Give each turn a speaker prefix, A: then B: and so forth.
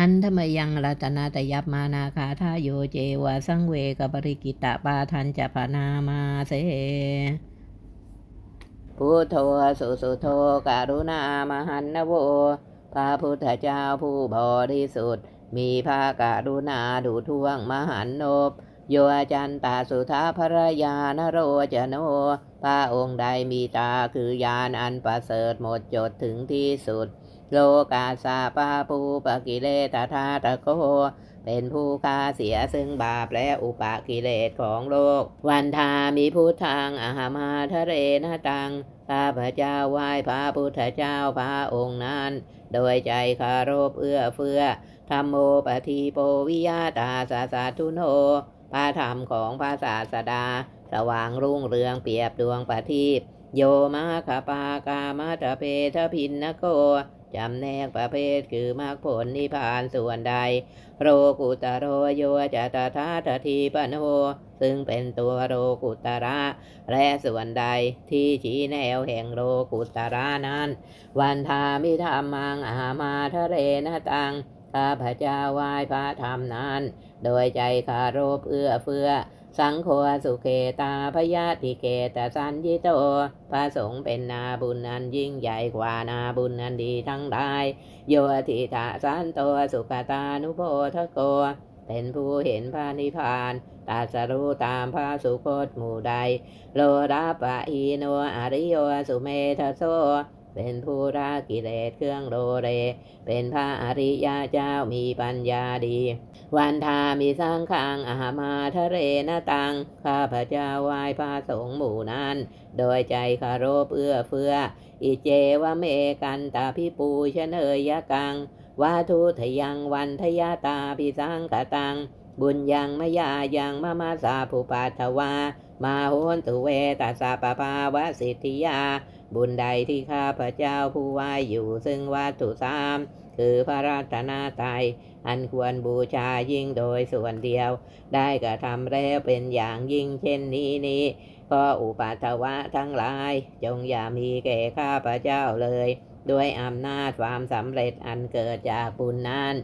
A: หันธรรมยังรัตนาตยับมานาคาทาโยเจวะสังเวกบริกิตะปาทันจะปนามาเสพุทโธสุสุโธการุณามหันนโวพระพุทธเจ้าผู้บริสุทธิ์ มีพระการุณาดูท่วงมหันนบ โยจันตาสุธาภรยานโรจโนพระองค์ใดมีตาคือยานอันประเสริฐหมดจดถึงที่สุด โลกาสาปาปูปกิเลสทาตะโกเป็นผู้ฆ่าเสียซึ่งบาปและอุปกิเลสของโลก วันทามีพุทธังอาหามาทะเรนตังข้าพระเจ้าไหว้พระพุทธเจ้าพระองค์นั้น โดยใจคารพเอื้อเฟื้อธรรมโมปฏิโปวิยาตาสาสาทุโน พระธรรมของพระศาสดา สว่างรุ่งเรืองเปรียบดวงประทีปโยมาคปากามาตะเพทพินนโกจำแนกประเภทคือมรรคผลนิพพานส่วนใด โรกุตโรโยจะตถาตทีปโนซึ่งเป็นตัวโรกุตระ และส่วนใดที่ชี้แนวแห่งโลกุตระนั้น วันทามิธรรมังอามาทะเรนตัง ข้าพเจ้าไหว้พระธรรมนั้น โดยใจคารพเอื้อเฟื้อ สังโฆสุเกตาพยาติเกตสันยิโต พระสงฆ์เป็นนาบุญนันยิ่งใหญ่กว่านาบุญนันดีทั้งหลาย โยติตาสันโตสุขตานุโพทโก เป็นผู้เห็นพระนิพพานตรัสรู้ตามพระสุคตหมู่ใด โลดาปะอีโนอริโยสุเมทโซ เป็นผู้รากิเลสเครื่องโลเรเป็นพระอริยเจ้ามีปัญญาดี วันทามีสร้างขังอาหามาทะเรนตัง ข้าพระเจ้าไหว้พระสงฆ์หมู่นั้น โดยใจคารพเอื้อเฟื้อ อิเจวะเมกันตาพิปูชเนยยกังวาทุทยังวันทยาตาพิสังกตัง บุญยังมยายังมะมาสาภูปัทวา มาโหนตุเวตัสสะปะภาวะสิทธิยา บุญใดที่ข้าพระเจ้าผู้ไหวอยู่ซึ่งวัตถุสามคือพระรัตนตรัยอันควรบูชายิ่งโดยส่วนเดียว ได้กระทำแล้วเป็นอย่างยิ่งเช่นนี้นี้ก็อุปัทวะทั้งหลาย จงอย่ามีแก่ข้าพระเจ้าเลย ด้วยอำนาจความสำเร็จอันเกิดจากบุญนั้น